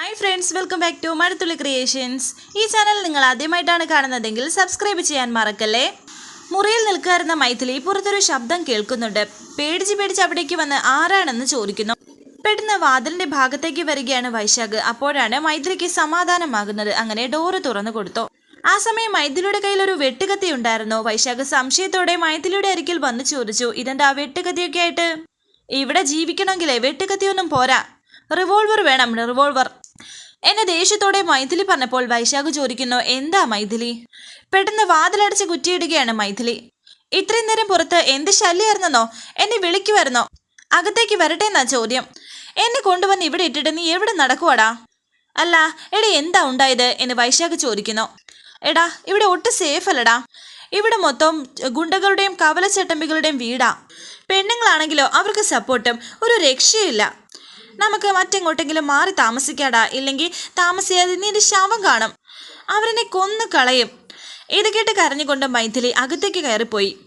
Hi friends welcome back to Mazhathulli creations ഈ channel നിങ്ങൾ ആദ്യമായിട്ടാണ് കാണുന്നതെങ്കിൽ സബ്സ്ക്രൈബ് ചെയ്യാൻ മറക്കല്ലേ? മുറിയിൽ നിൽക്കാറുന്ന മൈഥിലി പുറത്തൊരു ശബ്ദം കേൾക്കുന്നുണ്ട്. പേടിച്ച് പേടിച്ച് അവിടേക്ക് വന്ന് ആരാണെന്ന് ചോദിക്കുന്നു. പെട്ടെന്ന് വാതിലിന്റെ ഭാഗത്തേക്ക് വരികയാണ് വൈശാഖ്. അപ്പോഴാണ് മൈഥിലിക്ക് സമാധാനമാകുന്നത്. അങ്ങനെ ഡോറ് തുറന്നു കൊടുത്തു. ആ സമയം മൈഥിലിയുടെ കയ്യിൽ ഒരു വെട്ടുകത്തി ഉണ്ടായിരുന്നു. വൈശാഖ് സംശയത്തോടെ മൈഥിലിയുടെ അരികിൽ വന്ന് ചോദിച്ചു ഇതെന്താ വെട്ടുകത്തിയൊക്കെ ആയിട്ട്? ഇവിടെ ജീവിക്കണമെങ്കിലേ വെട്ടുകത്തിയൊന്നും പോരാ. റിവോൾവർ വേണം റിവോൾവർ എന്നെ ദേഷ്യത്തോടെ മൈഥിലി പറഞ്ഞപ്പോൾ വൈശാഖ് ചോദിക്കുന്നു എന്താ മൈഥിലി? പെട്ടെന്ന് വാതിലടച്ച് കുറ്റിയിടുകയാണ് മൈഥിലി. ഇത്രയും നേരം പുറത്ത് എന്ത് ശല്യമായിരുന്നെന്നോ എന്നെ വിളിക്കുമായിരുന്നോ? അകത്തേക്ക് വരട്ടെ എന്നാ ചോദ്യം. എന്നെ കൊണ്ടുവന്ന് ഇവിടെ ഇട്ടിട്ട് നീ എവിടെ നടക്കുവാടാ? അല്ല എടാ എന്താ ഉണ്ടായത്? എന്ന് വൈശാഖ് ചോദിക്കുന്നു. എടാ ഇവിടെ ഒട്ടും സേഫ് അല്ലടാ. ഇവിടെ മൊത്തം ഗുണ്ടകളുടെയും കവലച്ചട്ടമ്പികളുടെയും വീടാ. പെണ്ണുങ്ങളാണെങ്കിലോ അവർക്ക് സപ്പോർട്ടും ഒരു രക്ഷയില്ല നമുക്ക് മറ്റെങ്ങോട്ടെങ്കിലും മാറി താമസിക്കാടാ. ഇല്ലെങ്കിൽ താമസിയാതെ നീ ഒരു ശവം കാണും. അവരെന്നെ കൊന്നു കളയും. ഇത് കേട്ട് കരഞ്ഞുകൊണ്ട് മൈഥിലി അകത്തേക്ക് കയറിപ്പോയി.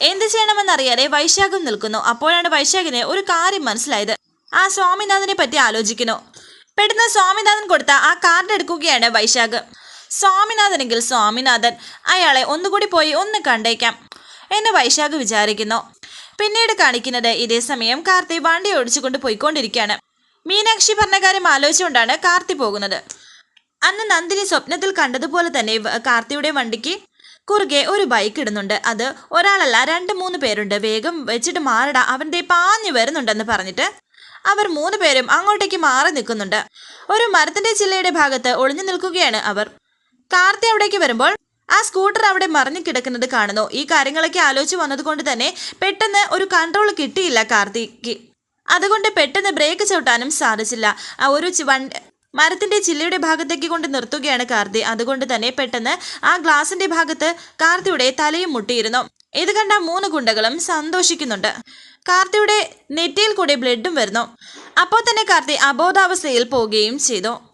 എന്ത് ചെയ്യണമെന്നറിയാതെ വൈശാഖം നിൽക്കുന്നു. അപ്പോഴാണ് വൈശാഖിന് ഒരു കാര്യം മനസ്സിലായത്. ആ സ്വാമിനാഥനെ പറ്റി ആലോചിക്കുന്നു. പെട്ടെന്ന് സ്വാമിനാഥൻ കൊടുത്ത ആ കാർഡ് എടുക്കുകയാണ് വൈശാഖ്. സ്വാമിനാഥനെങ്കിൽ സ്വാമിനാഥൻ അയാളെ ഒന്നുകൂടി പോയി ഒന്ന് കണ്ടേക്കാം എന്ന് വൈശാഖ് വിചാരിക്കുന്നു. പിന്നീട് കാണിക്കുന്നത് ഇതേ സമയം കാർത്തി വണ്ടി ഓടിച്ചുകൊണ്ട് പോയിക്കൊണ്ടിരിക്കുകയാണ്. മീനാക്ഷി പറഞ്ഞ കാര്യം ആലോചിച്ചുകൊണ്ടാണ് കാർത്തി പോകുന്നത്. അന്ന് നന്ദിനി സ്വപ്നത്തിൽ കണ്ടതുപോലെ തന്നെ കാർത്തിയുടെ വണ്ടിക്ക് കുറുകെ ഒരു ബൈക്ക് ഇടുന്നുണ്ട്. അത് ഒരാളല്ല രണ്ട് മൂന്ന് പേരുണ്ട്. വേഗം വെച്ചിട്ട് മാറിട. അവന്റെ പാഞ്ഞു വരുന്നുണ്ടെന്ന് പറഞ്ഞിട്ട് അവർ മൂന്ന് പേരും അങ്ങോട്ടേക്ക് മാറി നിൽക്കുന്നുണ്ട്. ഒരു മരത്തിന്റെ ചില്ലയുടെ ഭാഗത്ത് ഒളിഞ്ഞു നിൽക്കുകയാണ് അവർ. കാർത്തി അവിടേക്ക് വരുമ്പോൾ ആ സ്കൂട്ടർ അവിടെ മറിഞ്ഞു കിടക്കുന്നത് കാണുന്നു. ഈ കാര്യങ്ങളൊക്കെ ആലോചിച്ച് വന്നതുകൊണ്ട് തന്നെ പെട്ടെന്ന് ഒരു കൺട്രോൾ കിട്ടിയില്ല കാർത്തിക്ക്. അതുകൊണ്ട് പെട്ടെന്ന് ബ്രേക്ക് ചവിട്ടാനും സാധിച്ചില്ല. ആ ഒരു വൺ മരത്തിന്റെ ചില്ലയുടെ ഭാഗത്തേക്ക് കൊണ്ട് നിർത്തുകയാണ് കാർത്തി. അതുകൊണ്ട് തന്നെ പെട്ടെന്ന് ആ ഗ്ലാസിന്റെ ഭാഗത്ത് കാർത്തിയുടെ തലയും മുട്ടിയിരുന്നു. ഇത് കണ്ട മൂന്ന് ഗുണ്ടകളും സന്തോഷിക്കുന്നുണ്ട്. കാർത്തിയുടെ നെറ്റിയിൽ കൂടെ ബ്ലഡും വരുന്നു. അപ്പോൾ തന്നെ കാർത്തി അബോധാവസ്ഥയിൽ പോവുകയും ചെയ്തു.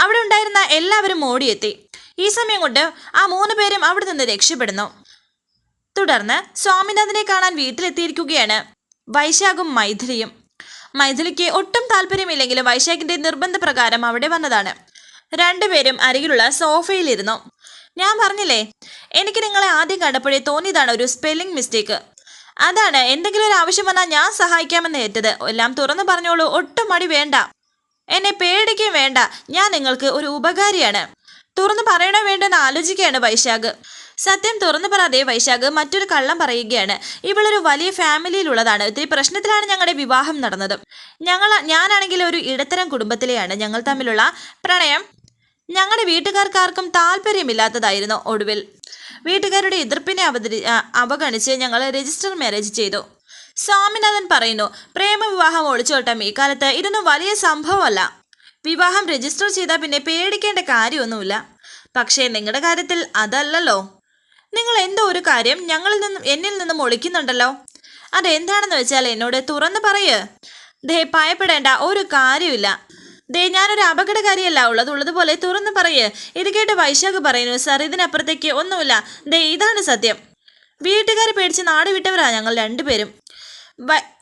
അവിടെ ഉണ്ടായിരുന്ന എല്ലാവരും ഓടിയെത്തി. ഈ സമയം കൊണ്ട് ആ മൂന്ന് പേരും അവിടെ നിന്ന് രക്ഷപ്പെടുന്നു. തുടർന്ന് സ്വാമിനാഥനെ കാണാൻ വീട്ടിലെത്തിയിരിക്കുകയാണ് വൈശാഖും മൈഥിലിയും. മൈഥിലിക്ക് ഒട്ടും താല്പര്യമില്ലെങ്കിലും വൈശാഖിന്റെ നിർബന്ധപ്രകാരം അവിടെ വന്നതാണ്. രണ്ടുപേരും അരികിലുള്ള സോഫയിലിരുന്നു. ഞാൻ പറഞ്ഞില്ലേ എനിക്ക് നിങ്ങളെ ആദ്യം കണ്ടപ്പോഴേ തോന്നിയതാണ് ഒരു സ്പെല്ലിംഗ് മിസ്റ്റേക്ക് അതാണ് എന്തെങ്കിലും ഒരു ആവശ്യം വന്നാൽ ഞാൻ സഹായിക്കാമെന്ന് ഏറ്റത് എല്ലാം തുറന്നു പറഞ്ഞോളൂ ഒട്ടും മടി വേണ്ട. എന്നെ പേടിക്കുകയും വേണ്ട ഞാൻ നിങ്ങൾക്ക് ഒരു ഉപകാരിയാണ്. തുറന്നു പറയണോ വേണ്ടെന്ന് ആലോചിക്കുകയാണ് വൈശാഖ്. സത്യം തുറന്നു പറയാതെ വൈശാഖ് മറ്റൊരു കള്ളം പറയുകയാണ്. ഇവളൊരു വലിയ ഫാമിലിയിലുള്ളതാണ്. ഇത്തിരി പ്രശ്നത്തിലാണ് ഞങ്ങളുടെ വിവാഹം നടന്നത്. ഞങ്ങൾ ഞാനാണെങ്കിൽ ഒരു ഇടത്തരം കുടുംബത്തിലെയാണ്. ഞങ്ങൾ തമ്മിലുള്ള പ്രണയം ഞങ്ങളുടെ വീട്ടുകാർക്കാർക്കും താല്പര്യമില്ലാത്തതായിരുന്നു ഒടുവിൽ. വീട്ടുകാരുടെ എതിർപ്പിനെ അവതരി അവഗണിച്ച് ഞങ്ങൾ രജിസ്റ്റർ മാരേജ് ചെയ്തു. സ്വാമിനാഥൻ പറയുന്നു പ്രേമവിവാഹം ഒളിച്ചോട്ടം. ഈ കാലത്ത് ഇതൊന്നും വലിയ സംഭവമല്ല. വിവാഹം രജിസ്റ്റർ ചെയ്താൽ പിന്നെ പേടിക്കേണ്ട കാര്യമൊന്നുമില്ല. പക്ഷേ നിങ്ങളുടെ കാര്യത്തിൽ അതല്ലല്ലോ. നിങ്ങൾ എന്തോ ഒരു കാര്യം ഞങ്ങളിൽ നിന്നും എന്നിൽ നിന്നും ഒളിക്കുന്നുണ്ടല്ലോ. അതെന്താണെന്ന് വെച്ചാൽ എന്നോട് തുറന്നു പറയ്. ദേ ഭയപ്പെടേണ്ട ഒരു കാര്യമില്ല ദേ ഞാനൊരു അപകടകാരിയല്ല ഉള്ളത് ഉള്ളതുപോലെ തുറന്നു പറയ്. ഇത് കേട്ട് വൈശാഖ് പറയുന്നു സാർ ഇതിനപ്പുറത്തേക്ക് ഒന്നുമില്ല. ദേ ഇതാണ് സത്യം. വീട്ടുകാർ പേടിച്ച് നാട് വിട്ടവരാ ഞങ്ങൾ രണ്ടുപേരും.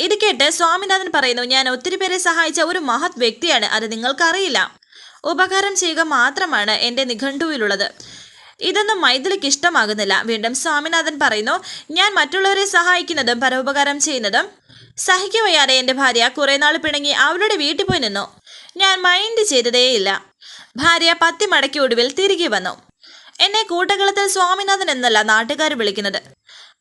ഇത് കേട്ട് സ്വാമിനാഥൻ പറയുന്നു ഞാൻ ഒത്തിരി പേരെ സഹായിച്ച ഒരു മഹത് വ്യക്തിയാണ്. അത് നിങ്ങൾക്കറിയില്ല. ഉപകാരം ചെയ്യുക മാത്രമാണ് എന്റെ നിഘണ്ടുവിലുള്ളത്. ഇതൊന്നും മൈഥിലിക്ക് ഇഷ്ടമാകുന്നില്ല. വീണ്ടും സ്വാമിനാഥൻ പറയുന്നു ഞാൻ മറ്റുള്ളവരെ സഹായിക്കുന്നതും പരോപകാരം ചെയ്യുന്നതും സഹിക്കവയ്യാതെ എന്റെ ഭാര്യ. കുറെ നാൾ പിണങ്ങി അവളുടെ വീട്ടിൽ പോയി നിന്നു. ഞാൻ മൈൻഡ് ചെയ്തതേയില്ല. ഭാര്യ പത്തി മടക്കി ഒടുവിൽ തിരികെ വന്നു. എന്നെ കൂട്ടകളത്തിൽ സ്വാമിനാഥൻ എന്നല്ല നാട്ടുകാർ വിളിക്കുന്നത്.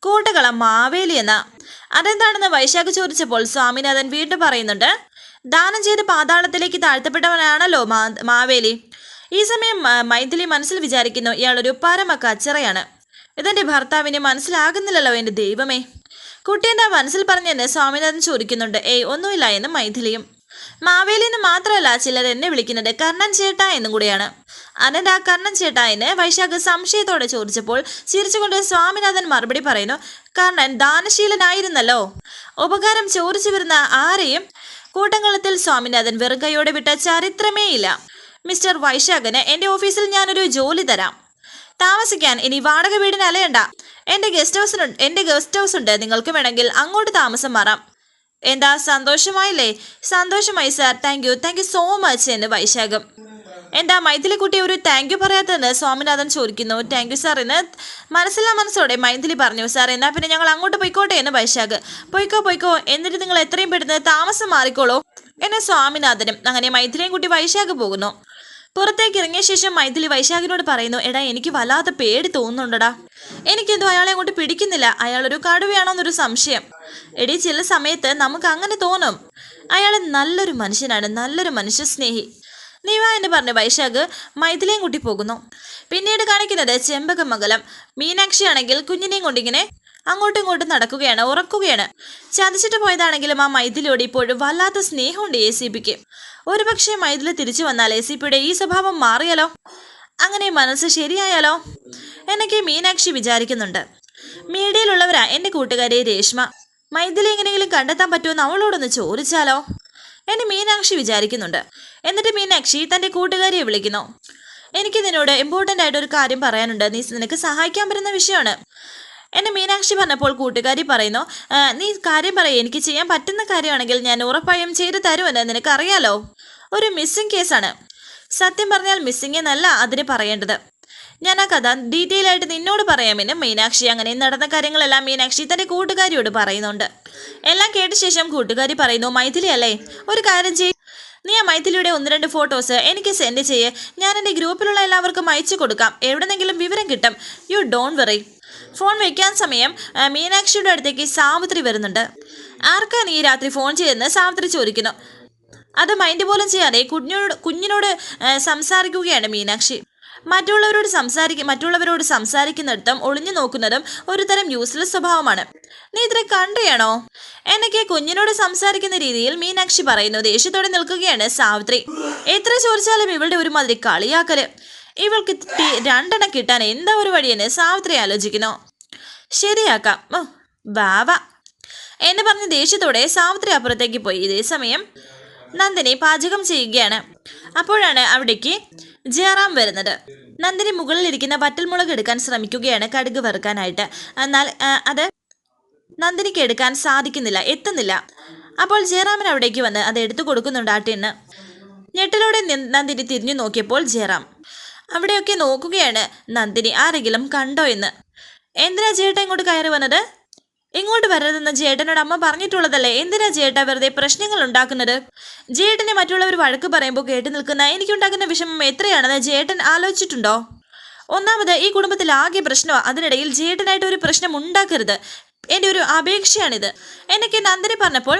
കൂട്ടകളം മാവേലി എന്ന. അതെന്താണെന്ന് വൈശാഖ് ചോദിച്ചപ്പോൾ സ്വാമിനാഥൻ വീണ്ടും പറയുന്നുണ്ട് ദാനം ചെയ്ത് പാതാളത്തിലേക്ക് താഴ്ത്തപ്പെട്ടവനാണല്ലോ മാവേലി. ഈ സമയം മൈഥിലി മനസ്സിൽ വിചാരിക്കുന്നു ഇയാളൊരു പരമ കച്ചറയാണ് ഇതെന്റെ ഭർത്താവിന് മനസ്സിലാകുന്നില്ലല്ലോ എന്റെ ദൈവമേ. കുട്ടി എന്താ മനസ്സിൽ പറഞ്ഞെന്ന് സ്വാമിനാഥൻ ചോദിക്കുന്നുണ്ട്. ഏയ് ഒന്നുമില്ല എന്ന് മൈഥിലിയും. മാവേലി എന്ന് മാത്രമല്ല ചിലർ എന്നെ വിളിക്കുന്നത് കർണൻ ചേട്ട എന്നും കൂടിയാണ്. അനന്ത കർണൻ ചേട്ട എന്ന് വൈശാഖ് സംശയത്തോടെ ചോദിച്ചപ്പോൾ ചിരിച്ചുകൊണ്ട് സ്വാമിനാഥൻ മറുപടി പറയുന്നു കർണൻ ദാനശീലനായിരുന്നല്ലോ. ഉപകാരം ചോദിച്ചു വരുന്ന ആരെയും കൂട്ടങ്ങളത്തിൽ സ്വാമിനാഥൻ വെറുകയോടെ വിട്ട ചരിത്രമേ ഇല്ല. മിസ്റ്റർ വൈശാഖന് എന്റെ ഓഫീസിൽ ഞാനൊരു ജോലി തരാം. താമസിക്കാൻ ഇനി വാടക വീടിന് അലയണ്ട. എന്റെ ഗസ്റ്റ് ഹൗസിനുണ്ട് എന്റെ ഗസ്റ്റ് ഹൗസ് ഉണ്ട്. നിങ്ങൾക്ക് വേണമെങ്കിൽ അങ്ങോട്ട് താമസം മാറാം. എന്താ? സന്തോഷമായില്ലേ? സന്തോഷമായി sir. Thank you. Thank you so much എന്ന് വൈശാഖം. എന്താ? മൈഥിലി കുട്ടി ഒരു താങ്ക് യു പറയാത്തതെന്ന് സ്വാമിനാഥൻ ചോദിക്കുന്നു. Thank you sir. എന്ന് മനസ്സിലാ മനസ്സോടെ മൈഥിലി പറഞ്ഞു. സാർ എന്നാ പിന്നെ ഞങ്ങൾ അങ്ങോട്ട് പോയിക്കോട്ടെ എന്ന് വൈശാഖ്. പോയിക്കോ പോയിക്കോ. എന്നിട്ട് നിങ്ങൾ എത്രയും പെട്ടെന്ന് താമസം മാറിക്കോളൂ. എന്നെ സ്വാമിനാഥനും അങ്ങനെ മൈഥിലിയും കുട്ടി വൈശാഖ് പോകുന്നു. പുറത്തേക്ക് ഇറങ്ങിയ ശേഷം മൈഥിലി വൈശാഖിനോട് പറയുന്നു എടാ എനിക്ക് വല്ലാത്ത പേടി തോന്നുന്നുണ്ടടാ. എനിക്കെന്തോ അയാളെ അങ്ങോട്ട് പിടിക്കുന്നില്ല. അയാളൊരു കടുവയാണോന്നൊരു സംശയം. എടി ചില സമയത്ത് നമുക്ക് അങ്ങനെ തോന്നും. അയാൾ നല്ലൊരു മനുഷ്യനാണ് നല്ലൊരു മനുഷ്യ സ്നേഹി. വാ എന്ന് പറഞ്ഞു വൈശാഖ് മൈഥിലിയും കൂട്ടി പോകുന്നു. പിന്നീട് കാണിക്കുന്നത് ചെമ്പകമംഗലം. മീനാക്ഷി ആണെങ്കിൽ കുഞ്ഞിനെയും കൊണ്ടിങ്ങനെ അങ്ങോട്ടും ഇങ്ങോട്ടും നടക്കുകയാണ് ഉറക്കുകയാണ്. ചതിച്ചിട്ട് പോയതാണെങ്കിലും ആ മൈഥിലിയോട് ഇപ്പോഴും വല്ലാത്ത സ്നേഹമുണ്ട് എ സി പിക്ക് ഒരുപക്ഷെ മൈഥിലി തിരിച്ചു വന്നാൽ എ സി പിയുടെ ഈ സ്വഭാവം മാറിയാലോ? അങ്ങനെ മനസ്സ് ശരിയായാലോ? എന്നൊക്കെ മീനാക്ഷി വിചാരിക്കുന്നുണ്ട്. മീഡിയയിലുള്ളവരാ എന്റെ കൂട്ടുകാരി രേഷ്മ. മൈഥിലി എങ്ങനെയെങ്കിലും കണ്ടെത്താൻ പറ്റുമെന്ന് അവളോടൊന്ന് ചോദിച്ചാലോ? എന്നെ മീനാക്ഷി വിചാരിക്കുന്നുണ്ട്. എന്നിട്ട് മീനാക്ഷി തന്റെ കൂട്ടുകാരിയെ വിളിക്കുന്നു. എനിക്ക് നിന്നോട് ഇമ്പോർട്ടന്റ് ആയിട്ട് ഒരു കാര്യം പറയാനുണ്ട്. നീ നിനക്ക് സഹായിക്കാൻ പറ്റുന്ന വിഷയമാണ്. എന്നെ മീനാക്ഷി പറഞ്ഞപ്പോൾ കൂട്ടുകാരി പറയുന്നു നീ കാര്യം പറയൂ എനിക്ക് ചെയ്യാൻ പറ്റുന്ന കാര്യമാണെങ്കിൽ ഞാൻ ഉറപ്പായും ചെയ്തു തരുമെന്ന് നിനക്കറിയാലോ? ഒരു മിസ്സിംഗ് കേസാണ്. സത്യം പറഞ്ഞാൽ മിസ്സിംഗ് എന്നല്ല അതിന് പറയേണ്ടത്. ഞാൻ ആ കഥ ഡീറ്റെയിൽ ആയിട്ട് നിന്നോട് പറയാമെന്ന് മീനാക്ഷി അങ്ങനെ നടന്ന കാര്യങ്ങളെല്ലാം മീനാക്ഷി തന്റെ കൂട്ടുകാരിയോട് പറയുന്നുണ്ട്. എല്ലാം കേട്ട ശേഷം കൂട്ടുകാരി പറയുന്നു മൈഥിലി അല്ലേ ഒരു കാര്യം ചെയ് നീ ആ മൈഥിലിയുടെ ഒന്ന് രണ്ട് ഫോട്ടോസ് എനിക്ക് സെൻഡ് ചെയ്യേ. ഞാൻ എന്റെ ഗ്രൂപ്പിലുള്ള എല്ലാവർക്കും അയച്ചു കൊടുക്കാം. എവിടെന്നെങ്കിലും വിവരം കിട്ടും. You don't worry. ഫോൺ വെക്കാൻ സമയം മീനാക്ഷിയുടെ അടുത്തേക്ക് സാവിത്രി വരുന്നുണ്ട്. ആർക്കാണ് ഈ രാത്രി ഫോൺ ചെയ്തെന്ന് സാവിത്രി ചോദിക്കുന്നു. അത് മൈൻഡ് പോലും ചെയ്യാതെ കുഞ്ഞിനോട് കുഞ്ഞിനോട് സംസാരിക്കുകയാണ് മീനാക്ഷി. മറ്റുള്ളവരോട് സംസാരിക്ക മറ്റുള്ളവരോട് സംസാരിക്കുന്നിടത്തും ഒളിഞ്ഞു നോക്കുന്നതും ഒരു തരം യൂസ്ലെസ് സ്വഭാവമാണ്. നീ ഇത്ര കണ്ടയാണോ? എന്നൊക്കെ കുഞ്ഞിനോട് സംസാരിക്കുന്ന രീതിയിൽ മീനാക്ഷി പറയുന്നു. ദേഷ്യത്തോടെ നിൽക്കുകയാണ് സാവിത്രി. എത്ര ചോദിച്ചാലും ഇവളുടെ ഒരു മാതിരി കളിയാക്കൽ. ഇവൾക്ക് രണ്ടെണ്ണം കിട്ടാൻ എന്താ ഒരു വഴിയെന്ന് സാവിത്രി ആലോചിക്കുന്നു. ശരിയാക്കാം. വാവ എന്ന് പറഞ്ഞ ദേഷ്യത്തോടെ സാവിത്രി അപ്പുറത്തേക്ക് പോയി. ഇതേ സമയം നന്ദിനി പാചകം ചെയ്യുകയാണ്. അപ്പോഴാണ് അവിടേക്ക് ജയറാം വരുന്നത്. നന്ദിനി മുകളിൽ ഇരിക്കുന്ന വറ്റൽമുളക് എടുക്കാൻ ശ്രമിക്കുകയാണ് കടുക് വറുക്കാനായിട്ട്. എന്നാൽ അത് നന്ദിനിക്ക് എടുക്കാൻ സാധിക്കുന്നില്ല എത്തുന്നില്ല. അപ്പോൾ ജയറാമൻ അവിടേക്ക് വന്ന് അത് എടുത്തു കൊടുക്കുന്നുണ്ട് ആ ടിന്ന്. ഞെട്ടലോടെ നന്ദിനി തിരിഞ്ഞു നോക്കിയപ്പോൾ ജയറാം അവിടെയൊക്കെ നോക്കുകയാണ് നന്ദിനി. ആരെങ്കിലും കണ്ടോ എന്ന്. എന്തിനാ ചേട്ടൻ ഇങ്ങോട്ട് കയറി വന്നത്? ഇങ്ങോട്ട് വരരുതെന്ന് ചേട്ടനോട് അമ്മ പറഞ്ഞിട്ടുള്ളതല്ലേ? എന്തിനാ ചേട്ടാ വെറുതെ പ്രശ്നങ്ങൾ ഉണ്ടാക്കുന്നത്? ചേട്ടനെ മറ്റുള്ളവർ വഴക്ക് പറയുമ്പോൾ കേട്ടു നിൽക്കുന്ന എനിക്കുണ്ടാക്കുന്ന വിഷമം എത്രയാണെന്ന് ചേട്ടൻ ആലോചിച്ചിട്ടുണ്ടോ? ഒന്നാമത് ഈ കുടുംബത്തിൽ ആകെ പ്രശ്നമാണ് അതിനിടയിൽ ചേട്ടനായിട്ട് ഒരു പ്രശ്നം ഉണ്ടാക്കരുത്. എന്റെ ഒരു അപേക്ഷയാണിത്. എനിക്ക് നന്ദിനി പറഞ്ഞപ്പോൾ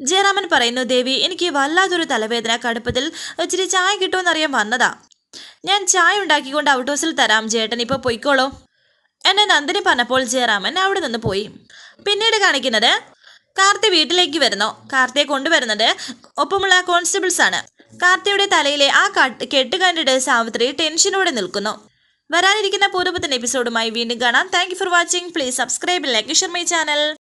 ജയറാമൻ പറയുന്നു ദേവി എനിക്ക് വല്ലാത്തൊരു തലവേദന. കടുപ്പത്തിൽ ഇച്ചിരി ചായ കിട്ടുമെന്നറിയാൻ വന്നതാ. ഞാൻ ചായ ഉണ്ടാക്കിക്കൊണ്ട് ഔട്ട് ഹൗസിൽ തരാം ചേട്ടൻ. ഇപ്പോൾ പൊയ്ക്കോളൂ. എന്നെ നന്ദിനി പറഞ്ഞപ്പോൾ ജയറാമൻ അവിടെ നിന്ന് പോയി. പിന്നീട് കാണിക്കുന്നത് കാർത്തി വീട്ടിലേക്ക് വരുന്നു. കാർത്തിയെ കൊണ്ടുവരുന്നത് ഒപ്പമുള്ള കോൺസ്റ്റബിൾസ് ആണ്. കാർത്തിയുടെ തലയിലെ ആ കട്ട് കണ്ടിട്ട് സാവിത്രി ടെൻഷനോടെ നിൽക്കുന്നു. വരാനിരിക്കുന്ന പൂർവത്തിന്റെ എപ്പിസോഡുമായി വീണ്ടും കാണാം. Thank for watching please subscribe like share my channel